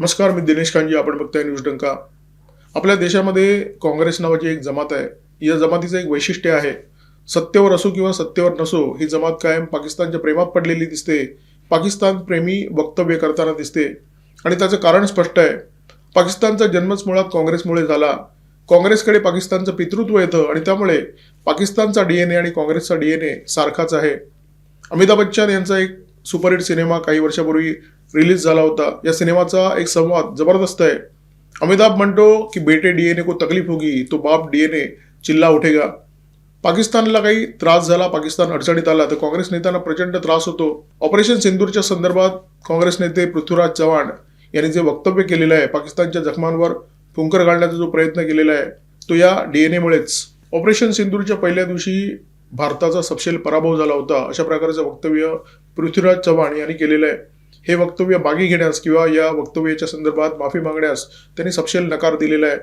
नमस्कार मी दिनेश कांजी आपण बघताय न्यूज डंका. आपल्या देशामध्ये काँग्रेस नावाची एक जमात आहे. या जमातीचं एक वैशिष्ट्य आहे सत्तेवर असो किंवा सत्तेवर नसो ही जमात कायम पाकिस्तानच्या प्रेमात पडलेली दिसते. पाकिस्तान प्रेमी वक्तव्य करताना दिसते. आणि त्याचं कारण स्पष्ट आहे. पाकिस्तानचा जन्मच मुळात काँग्रेसमुळे झाला. काँग्रेसकडे पाकिस्तानचं पितृत्व येतं आणि त्यामुळे पाकिस्तानचा डीएनए आणि काँग्रेसचा डीएनए सारखाच आहे. अमिताभ बच्चन यांचा एक सुपरहिट सिनेमा काही वर्षापूर्वी रिलीज झाला होता. या सिनेमाचा एक संवाद जबरदस्त आहे. अमिताभ म्हणतो की बेटे डीएनए को तकलीफ होगी तो बाप डीएनए चिल्ला उठेगा. पाकिस्तानला काही त्रास झाला पाकिस्तान अडचणीत आला तर काँग्रेस नेत्यांना प्रचंड त्रास होतो. ऑपरेशन सिंदूरच्या संदर्भात काँग्रेस नेते पृथ्वीराज चव्हाण यांनी जे वक्तव्य केलेलं आहे पाकिस्तानच्या जखमांवर फुंकर घालण्याचा जो प्रयत्न केलेला आहे तो या डीएनएमुळेच ऑपरेशन सिंदूरच्या पहिल्या दिवशी भारताचा सपशेल पराभव झाला होता अशा प्रकारचं वक्तव्य पृथ्वीराज चव्हाण यांनी केलेलं आहे. हे वक्तव्य मागे घेण्यास किंवा या वक्तव्याच्या संदर्भात माफी मागण्यास त्यांनी सपशेल नकार दिलेला आहे.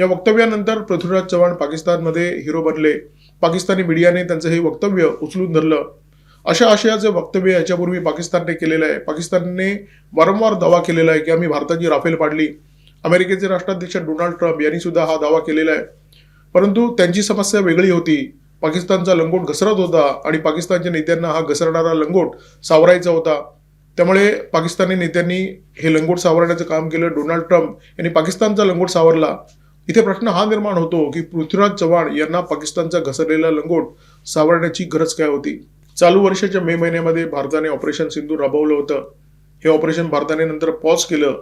या वक्तव्यानंतर पृथ्वीराज चव्हाण पाकिस्तानमध्ये हिरो बनले. पाकिस्तानी मीडियाने त्यांचं हे वक्तव्य उचलून धरलं. अशा आशयाचे वक्तव्य याच्यापूर्वी पाकिस्तानने केलेलं आहे. पाकिस्तानने वारंवार दावा केलेला आहे की आम्ही भारताची राफेल पाडली. अमेरिकेचे राष्ट्राध्यक्ष डोनाल्ड ट्रम्प यांनी सुद्धा हा दावा केलेला आहे. परंतु त्यांची समस्या वेगळी होती. पाकिस्तानचा लंगोट घसरत होता आणि पाकिस्तानच्या नेत्यांना हा घसरणारा लंगोट सावरायचा होता. त्यामुळे पाकिस्तानी नेत्यांनी हे लंगोट सावरण्याचं काम केलं. डोनाल्ड ट्रम्प यांनी पाकिस्तानचा लंगोट सावरला. इथे प्रश्न हा निर्माण होतो की पृथ्वीराज चव्हाण यांना पाकिस्तानचा घसरलेला लंगोट सावरण्याची गरज काय होती? चालू वर्षाच्या मे महिन्यामध्ये भारताने ऑपरेशन सिंधू राबवलं होतं. हे ऑपरेशन भारताने नंतर पॉज केलं.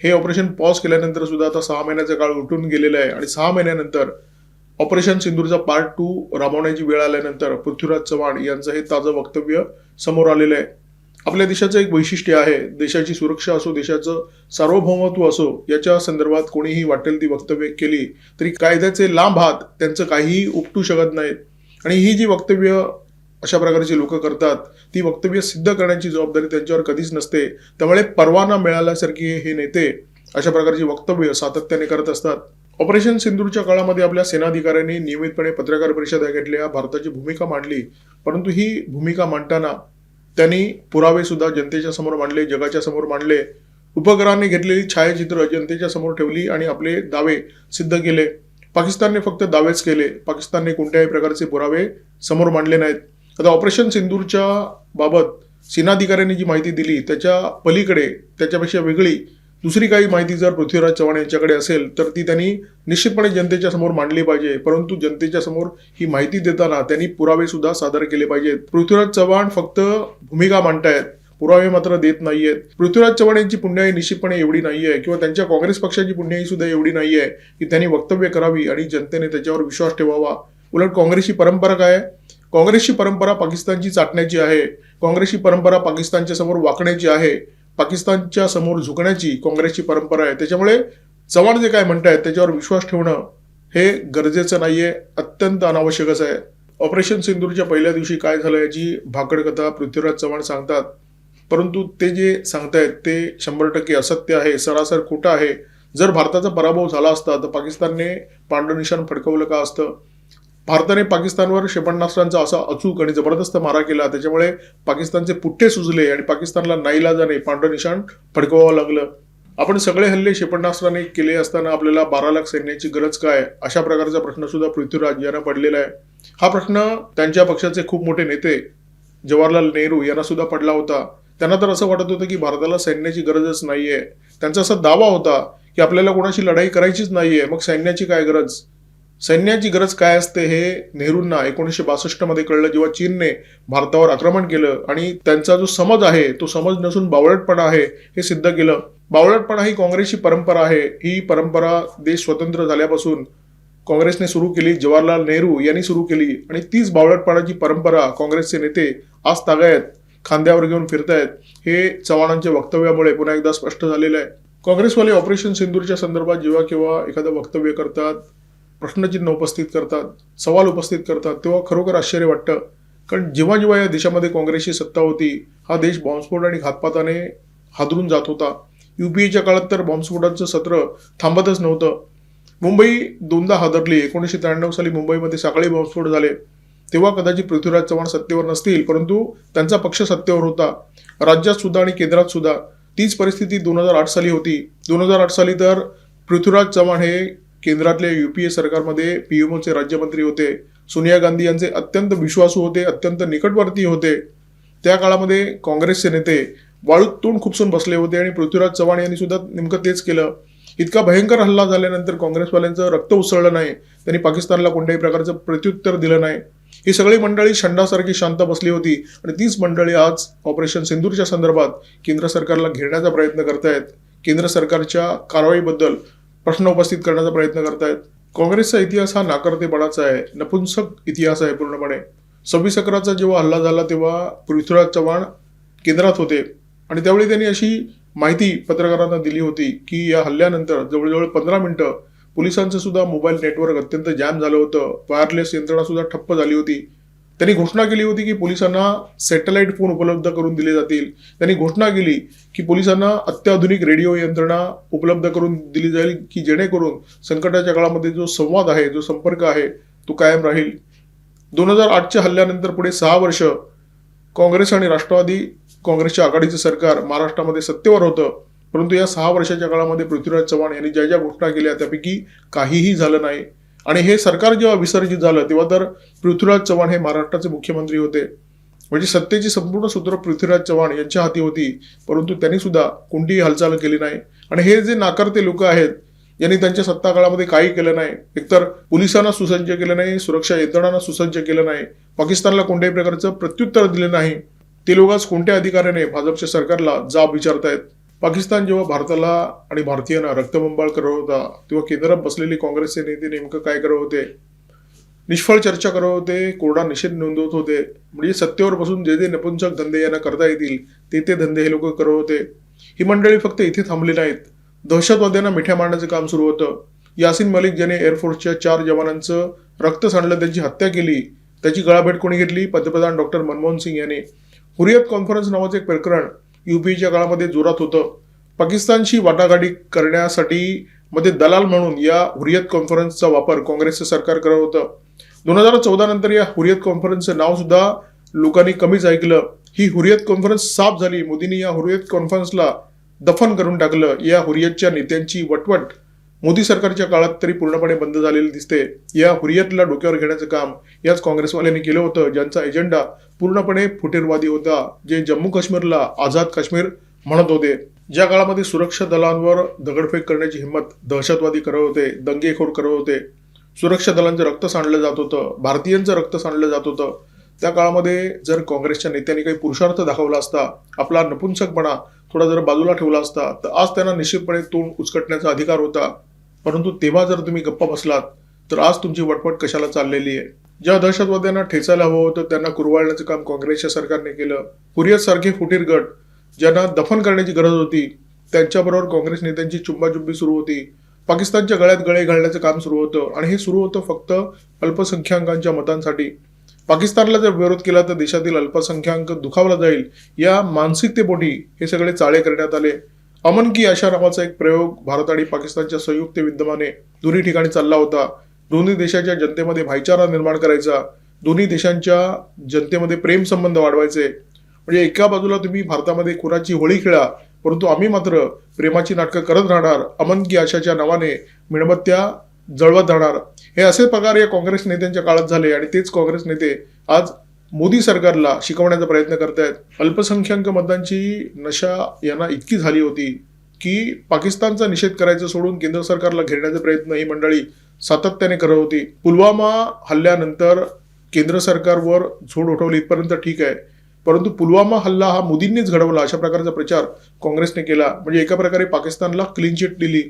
हे ऑपरेशन पॉज केल्यानंतर सुद्धा आता सहा महिन्याचा काळ उठून गेलेला आहे आणि सहा महिन्यानंतर ऑपरेशन सिंधूरचा पार्ट टू राबवण्याची वेळ आल्यानंतर पृथ्वीराज चव्हाण यांचं हे ताजं वक्तव्य समोर आलेलं आहे. आपल्या देशाचं एक वैशिष्ट्य आहे. देशाची सुरक्षा असो देशाचं सार्वभौमत्व असो याच्या संदर्भात कोणीही वाटेल ती वक्तव्य केली तरी कायद्याचे लांब हात त्यांचं काहीही उपटू शकत नाहीत. आणि ही जी वक्तव्य अशा प्रकारची लोक करतात ती वक्तव्य सिद्ध करण्याची जबाबदारी त्यांच्यावर कधीच नसते. त्यामुळे परवाना मिळाल्यासारखी हे नेते अशा प्रकारची वक्तव्य सातत्याने करत असतात. ऑपरेशन सिंदूरच्या काळामध्ये आपल्या सेनाधिकाऱ्यांनी नियमितपणे पत्रकार परिषदा घेतल्या भारताची भूमिका मांडली. परंतु ही भूमिका मांडताना त्यांनी पुरावे सुद्धा जनतेच्या समोर मांडले जगाच्या समोर मांडले. उपग्रहाने घेतलेली छायाचित्र जनतेच्या समोर ठेवली आणि आपले दावे सिद्ध केले. पाकिस्तानने फक्त दावेच केले. पाकिस्तानने कोणत्याही प्रकारचे पुरावे समोर मांडले नाहीत. आता ऑपरेशन सिंदूरच्या बाबत सेनाधिकाऱ्यांनी जी माहिती दिली त्याच्या पलीकडे त्याच्यापेक्षा वेगळी दुसरी काही माहिती जर पृथ्वीराज चव्हाण यांच्याकडे असेल तर ती त्यांनी निश्चितपणे जनतेच्या समोर मांडली पाहिजे. परंतु जनतेच्या समोर ही माहिती देताना त्यांनी पुरावे सुद्धा सादर केले पाहिजेत. पृथ्वीराज चव्हाण फक्त भूमिका मांडतायत पुरावे मात्र देत नाहीयेत. पृथ्वीराज चव्हाण यांची पुण्याई निश्चितपणे एवढी नाहीये किंवा त्यांच्या काँग्रेस पक्षाची पुण्याई सुद्धा एवढी नाहीये की त्यांनी वक्तव्य करावी आणि जनतेने त्याच्यावर विश्वास ठेवावा. उलट काँग्रेसची परंपरा काय आहे? काँग्रेसची परंपरा पाकिस्तानची चाटण्याची आहे. काँग्रेसची परंपरा पाकिस्तानच्या समोर वाकण्याची आहे. पाकिस्तानच्या समोर झुकण्याची काँग्रेसची परंपरा आहे. त्याच्यामुळे चव्हाण जे काय म्हणतायत त्याच्यावर विश्वास ठेवणं हे गरजेचं नाहीये. अत्यंत अनावश्यकच आहे. ऑपरेशन सिंदूरच्या पहिल्या दिवशी काय झालं याची भाकड कथा पृथ्वीराज चव्हाण सांगतात. परंतु ते जे सांगतायत ते शंभर टक्के असत्य आहे. सरासर खोटं आहे. जर भारताचा पराभव झाला असता तर पाकिस्तानने पांढरं निशाण फडकवलं का असतं? भारताने पाकिस्तानवर क्षेपणास्त्रांचा असा अचूक आणि जबरदस्त मारा केला. त्याच्यामुळे पाकिस्तानचे पुट्टे सुजले आणि पाकिस्तानला नाईलाजाने पांढरं निशाण फडकवावं लागलं. आपण सगळे हल्ले क्षेपणास्त्राने केले असताना आपल्याला बारा लाख सैन्याची गरज काय? अशा प्रकारचा प्रश्न सुद्धा पृथ्वीराज यांना पडलेला आहे. हा प्रश्न त्यांच्या पक्षाचे खूप मोठे नेते जवाहरलाल नेहरू यांना सुद्धा पडला होता. त्यांना तर असं वाटत होतं की भारताला सैन्याची गरजच नाहीये. त्यांचा असा दावा होता की आपल्याला कोणाशी लढाई करायचीच नाहीये. मग सैन्याची काय गरज? सैन्याची गरज काय असते हे नेहरूंना एकोणीसशे बासष्टमध्ये कळलं जेव्हा चीनने भारतावर आक्रमण केलं आणि त्यांचा जो समज आहे तो समज नसून बावळटपणा आहे हे सिद्ध केलं. बावळटपणा ही काँग्रेसची परंपरा आहे. ही परंपरा देश स्वतंत्र झाल्यापासून काँग्रेसने सुरू केली जवाहरलाल नेहरू यांनी सुरू केली आणि तीच बावळटपणाची परंपरा काँग्रेसचे नेते आज तागायत खांद्यावर घेऊन फिरतायत हे चव्हाणांच्या वक्तव्यामुळे पुन्हा एकदा स्पष्ट झालेलं आहे. काँग्रेसवाले ऑपरेशन सिंदूरच्या संदर्भात जेव्हा केव्हा एखादं वक्तव्य करतात प्रश्नचिन्ह उपस्थित करतात सवाल उपस्थित करतात तेव्हा खरोखर आश्चर्य वाटतं. कारण जेव्हा जेव्हा या देशामध्ये काँग्रेसची सत्ता होती हा देश बॉम्बस्फोट आणि घातपाताने हादरून जात होता. युपीएच्या काळात तर बॉम्बस्फोटांचं सत्र थांबतच नव्हतं. मुंबई दोनदा हादरली. एकोणीसशे त्र्याण्णव साली मुंबईमध्ये साखळी बॉम्बस्फोट झाले. तेव्हा कदाचित पृथ्वीराज चव्हाण सत्तेवर नसतील परंतु त्यांचा पक्ष सत्तेवर होता. राज्यात सुद्धा आणि केंद्रात सुद्धा. तीच परिस्थिती दोन हजार आठ साली होती. दोन हजार आठ साली तर पृथ्वीराज चव्हाण हे केंद्रातल्या युपीए सरकारमध्ये पीएमओचे राज्यमंत्री होते. सोनिया गांधी यांचे अत्यंत विश्वासू होते अत्यंत निकटवर्ती होते. त्या काळामध्ये काँग्रेसचे नेते वाळूत तोंड खुपसून बसले होते आणि पृथ्वीराज चव्हाण यांनी सुद्धा नेमकं तेच केलं. इतका भयंकर हल्ला झाल्यानंतर काँग्रेसवाल्यांचं रक्त उसळलं नाही. त्यांनी पाकिस्तानला कोणत्याही प्रकारचं प्रत्युत्तर दिलं नाही. ही सगळी मंडळी शंडासारखी शांत बसली होती आणि तीच मंडळी आज ऑपरेशन सिंदूरच्या संदर्भात केंद्र सरकारला घेरण्याचा प्रयत्न करतायत. केंद्र सरकारच्या कारवाईबद्दल प्रश्न उपस्थित करण्याचा प्रयत्न करतायत. काँग्रेसचा इतिहास हा नाकर्तेपणाचा आहे. नपुंसक इतिहास आहे पूर्णपणे. सव्वीस अकराचा जेव्हा हल्ला झाला तेव्हा पृथ्वीराज चव्हाण केंद्रात होते. आणि त्यावेळी त्यांनी अशी माहिती पत्रकारांना दिली होती की या हल्ल्यानंतर जवळजवळ पंधरा मिनिटं पोलिसांचं सुद्धा मोबाईल नेटवर्क अत्यंत जॅम झालं होतं. वायरलेस यंत्रणा सुद्धा ठप्प झाली होती. त्यांनी घोषणा केली होती की पोलिसांना सॅटेलाइट फोन उपलब्ध करून दिले जातील. त्यांनी घोषणा केली की पोलिसांना अत्याधुनिक रेडिओ यंत्रणा उपलब्ध करून दिली जाईल की जेणेकरून संकटाच्या काळामध्ये जो संवाद आहे जो संपर्क आहे तो कायम राहील. दोन हजार आठच्या हल्ल्यानंतर पुढे सहा वर्ष काँग्रेस आणि राष्ट्रवादी काँग्रेसच्या आघाडीचं सरकार महाराष्ट्रामध्ये सत्तेवर होतं. परंतु या सहा वर्षाच्या काळामध्ये पृथ्वीराज चव्हाण यांनी ज्या ज्या घोषणा केल्या त्यापैकी काहीही झालं नाही. आणि हे सरकार जेव्हा विसर्जित झालं तेव्हा तर पृथ्वीराज चव्हाण हे महाराष्ट्राचे मुख्यमंत्री होते. म्हणजे सत्तेची संपूर्ण सूत्र पृथ्वीराज चव्हाण यांच्या हाती होती परंतु त्यांनी सुद्धा कोणतीही हालचाल केली नाही. आणि हे जे नाकारते लोक आहेत यांनी त्यांच्या सत्ता काळामध्ये काही केलं नाही. एकतर पोलिसांना सुसज्ज केलं नाही सुरक्षा यंत्रणांना सुसज्ज केलं नाही पाकिस्तानला कोणत्याही प्रकारचं प्रत्युत्तर दिलं नाही. ते लोक आज कोणत्या अधिकाऱ्याने भाजपच्या सरकारला जाब विचारतायत? पाकिस्तान जेव्हा भारताला आणि भारतीयांना रक्तबंबाळ करत होता तेव्हा केंद्रात बसलेले काँग्रेसचे नेते नेमकं काय करत होते? निष्फळ चर्चा करत होते कोरडा निषेध नोंदवत होते. म्हणजे सत्तेवर बसून जे जे नपुंसक धंदे यांना करता येतील ते ते धंदे हे लोक करत होते. ही मंडळी फक्त इथे थांबली नाहीत. दहशतवाद्यांना मिठ्या मारण्याचं काम सुरू होतं. यासिन मलिक ज्याने एअरफोर्सच्या चार जवानांचं रक्त सांडलं त्यांची हत्या केली त्याची गळाभेट कोणी घेतली? पंतप्रधान डॉक्टर मनमोहन सिंग यांनी. हुरियत कॉन्फरन्स नावाचं एक प्रकरण युपीच्या काळामध्ये जोरात होतं. पाकिस्तानशी वाटाघाटी करण्यासाठी मध्ये दलाल म्हणून या हुरियत कॉन्फरन्सचा वापर काँग्रेसचं सरकार करत होतं. दोन हजार चौदा नंतर या हुरियत कॉन्फरन्सचं नाव सुद्धा लोकांनी कमीच ऐकलं. ही हुरियत कॉन्फरन्स साफ झाली. मोदींनी या हुरियत कॉन्फरन्सला दफन करून टाकलं. या हुरियतच्या नेत्यांची वटवट मोदी सरकारच्या काळात तरी पूर्णपणे बंद झालेली दिसते. या हुरियतला डोक्यावर घेण्याचं काम याच काँग्रेसवाल्यांनी केलं होतं ज्यांचा एजेंडा पूर्णपणे फुटीरवादी होता जे जम्मू काश्मीरला आझाद काश्मीर म्हणत होते. ज्या काळामध्ये सुरक्षा दलांवर दगडफेक करण्याची हिंमत दहशतवादी करत होते दंगेखोर करत होते. सुरक्षा दलांचं रक्त सांडलं जात होतं भारतीयांचं रक्त सांडलं जात होतं. त्या काळामध्ये जर काँग्रेसच्या नेत्यांनी काही पुरुषार्थ दाखवला असता आपला नपुंसकपणा थोडा जर बाजूला ठेवला असता तर आज त्यांना निश्चितपणे तोंड उचकटण्याचा अधिकार होता. परंतु तेव्हा जर तुम्ही गप्पा बसलात तर आज तुमची वटपट कशाला चाललेली आहे? ज्या दहशतवाद्यांना ठेचायला हवं होतं त्यांना कुरवाळण्याचं काम काँग्रेसच्या सरकारने केलं. हुरियत सारखे फुटीर गट ज्यांना दफन करण्याची गरज होती त्यांच्याबरोबर काँग्रेस नेत्यांची चुंबाचुंबी सुरू होती. पाकिस्तानच्या गळ्यात गळे घालण्याचं काम सुरू होतं आणि हे सुरू होतं फक्त अल्पसंख्याकांच्या मतांसाठी. पाकिस्तानला जर विरोध केला तर देशातील अल्पसंख्याक दुखावला जाईल. या मानसिकतेपोटी हे सगळे चाळे करण्यात आले. अमन की आशा नावाचा एक प्रयोग भारत आणि पाकिस्तानच्या संयुक्त विद्यमाने दोन्ही ठिकाणी चालला होता. दोन्ही देशाच्या जनतेमध्ये भाईचारा निर्माण करायचा. दोन्ही देशांच्या जनतेमध्ये प्रेम संबंध वाढवायचे. म्हणजे एका बाजूला तुम्ही भारतामध्ये खुराची होळी खेळा परंतु आम्ही मात्र प्रेमाची नाटकं करत राहणार. अमन की आशाच्या नावाने मेणबत्त्या जळवत राहणार हे असे प्रकार या काँग्रेस नेत्यांच्या काळात झाले आणि तेच काँग्रेस नेते आज मोदी सरकारला शिकवण्याचा प्रयत्न करतायत. अल्पसंख्याक मतदांची नशा यांना इतकी झाली होती की पाकिस्तानचा निषेध करायचं सोडून केंद्र सरकारला घेरण्याचा प्रयत्न ही मंडळी सातत्याने करत होती. पुलवामा हल्ल्यानंतर केंद्र सरकारवर झोड उठवली इथपर्यंत ठीक आहे. परंतु पुलवामा हल्ला हा मोदींनीच घडवला अशा प्रकारचा प्रचार काँग्रेसने केला. म्हणजे एका प्रकारे पाकिस्तानला क्लीन चिट दिली.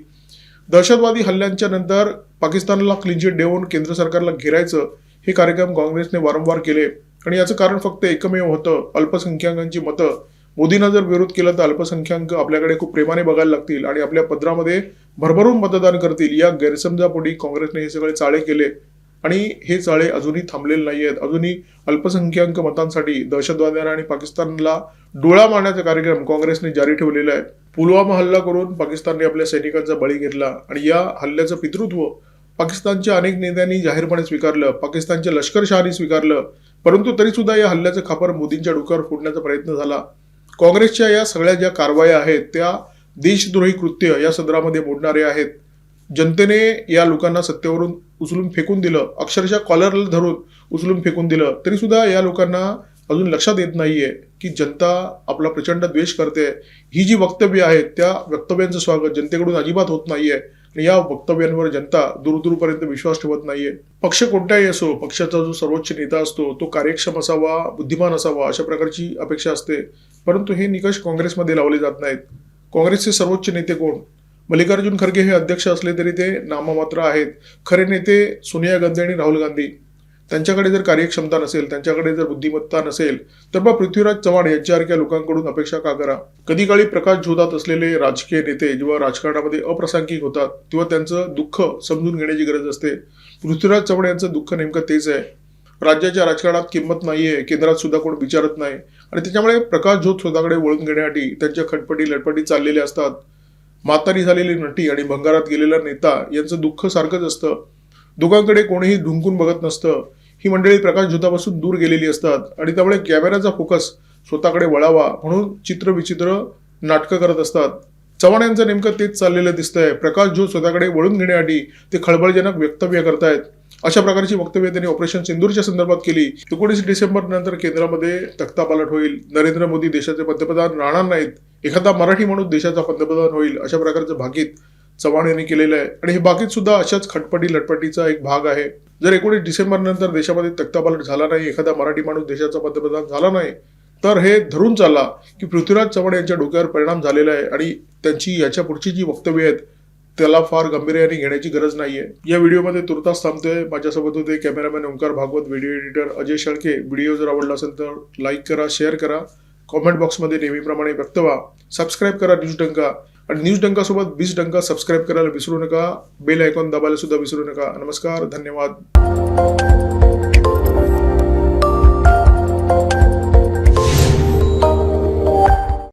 दहशतवादी हल्ल्यांच्या नंतर पाकिस्तानला क्लीन चिट देऊन केंद्र सरकारला घेरायचं हे कार्यक्रम काँग्रेसने वारंवार केले. आणि याचं कारण फक्त एकमेव होतं अल्पसंख्याकांची मतं. मोदींना जर विरोध केला तर अल्पसंख्याक आपल्याकडे खूप प्रेमाने बघायला लागतील आणि आपल्या पदरामध्ये भरभरून मतदान करतील. या गैरसमजापोटी काँग्रेसने हे सगळे चाळे केले. आणि हे चाळे अजूनही थांबलेले नाही आहेत अजूनही अल्पसंख्याक मतांसाठी दहशतवाद्यांना आणि पाकिस्तानला डोळा मारण्याचा कार्यक्रम काँग्रेसने जारी ठेवलेला आहे. पुलवामा हल्ला करून पाकिस्तानने आपल्या सैनिकांचा बळी घेतला आणि या हल्ल्याचं पितृत्व पाकिस्तानच्या अनेक नेत्यांनी जाहीरपणे स्वीकारलं पाकिस्तानच्या लष्करशहानी स्वीकारलं. परंतु तरी सुद्धा या हल्ल्याचं खापर मोदींच्या डोक्यावर फोडण्याचा प्रयत्न झाला. काँग्रेसच्या या सगळ्या ज्या कारवाया आहेत त्या देशद्रोही कृत्य या सदरामध्ये मोडणारे आहेत. जनतेने या लोकांना सत्तेवरून उचलून फेकून दिलं. अक्षरशः कॉलरला धरून उचलून फेकून दिलं. तरी सुद्धा या लोकांना अजून लक्षात येत नाहीये की जनता आपला प्रचंड द्वेष करते. ही जी वक्तव्य आहेत त्या वक्तव्यांचं स्वागत जनतेकडून अजिबात होत नाहीये. या वक्तव्यांवर जनता दूरदूरपर्यंत विश्वास ठेवत नाहीये. पक्ष कोणताही असो पक्षाचा जो सर्वोच्च नेता असतो तो कार्यक्षम असावा बुद्धिमान असावा अशा प्रकारची अपेक्षा असते. परंतु हे निकष काँग्रेसमध्ये लावले जात नाहीत. काँग्रेसचे सर्वोच्च नेते कोण? मल्लिकार्जुन खरगे हे अध्यक्ष असले तरी ते नाममात्र आहेत. खरे नेते सोनिया गांधी आणि राहुल गांधी. त्यांच्याकडे जर कार्यक्षमता नसेल त्यांच्याकडे जर बुद्धिमत्ता नसेल तर मग पृथ्वीराज चव्हाण यांच्यासारख्या लोकांकडून अपेक्षा का करा? कधी काळी प्रकाश झोतात असलेले राजकीय नेते जेव्हा राजकारणामध्ये अप्रासंगिक होतात तेव्हा त्यांचं दुःख समजून घेण्याची गरज असते. पृथ्वीराज चव्हाण यांचं दुःख नेमकं तेच आहे. राज्याच्या राजकारणात किंमत नाहीये केंद्रात सुद्धा कोण विचारत नाही. आणि त्याच्यामुळे प्रकाश झोत स्वतःकडे वळून घेण्यासाठी त्यांच्या खटपटी लटपटी चाललेल्या असतात. म्हातारी झालेली नटी आणि भंगारात गेलेला नेता यांचं दुःख सारखंच असतं. दोघांकडे कोणीही ढुंकून बघत नसतं. ही मंडळी प्रकाश झोतापासून दूर गेलेली असतात आणि त्यामुळे कॅमेऱ्याचा फोकस स्वतःकडे वळावा म्हणून चित्र विचित्र नाटकं करत असतात. चव्हाण यांचं नेमकं तेच चाललेलं दिसतंय. प्रकाश झोत स्वतःकडे वळून घेण्यासाठी ते खळबळजनक वक्तव्य करतायत. अशा प्रकारची वक्तव्य त्यांनी ऑपरेशन सिंदूरच्या संदर्भात केली. एकोणीस डिसेंबर नंतर केंद्रामध्ये तख्तापालट होईल. नरेंद्र मोदी देशाचे पंतप्रधान राहणार नाहीत. एखादा मराठी माणूस देशाचा पंतप्रधान होईल अशा प्रकारचं भाकीत चव्हाण यांनी केलेलं आहे. आणि हे बाकीत सुद्धा अशाच खटपटी लटपटीचा एक भाग आहे. जर एकोणीस डिसेंबर नंतर देशामध्ये तख्तापालट झाला नाही एखादा मराठी माणूस देशाचा पंतप्रधान झाला नाही तर हे धरून चालला की पृथ्वीराज चव्हाण यांच्या डोक्यावर परिणाम झालेला आहे आणि त्यांची याच्या पुढची जी वक्तव्य आहेत त्याला फार गंभीर्याने घेण्याची गरज नाहीये. या व्हिडिओमध्ये तुर्तास थांबतोय. माझ्यासोबत होते cameraman Omkar Bhagwat video editor Ajay Shelke. Video जर आवडला असेल तर लाईक करा शेअर करा. कॉमेंट बॉक्समध्ये नेहमीप्रमाणे व्यक्त व्हा. सबस्क्राईब करा न्यूज डंका आणि न्यूज डंकासोबत बीज डंका सबस्क्राईब करायला विसरू नका. बेल आयकॉन दाबायला सुद्धा विसरू नका. नमस्कार धन्यवाद.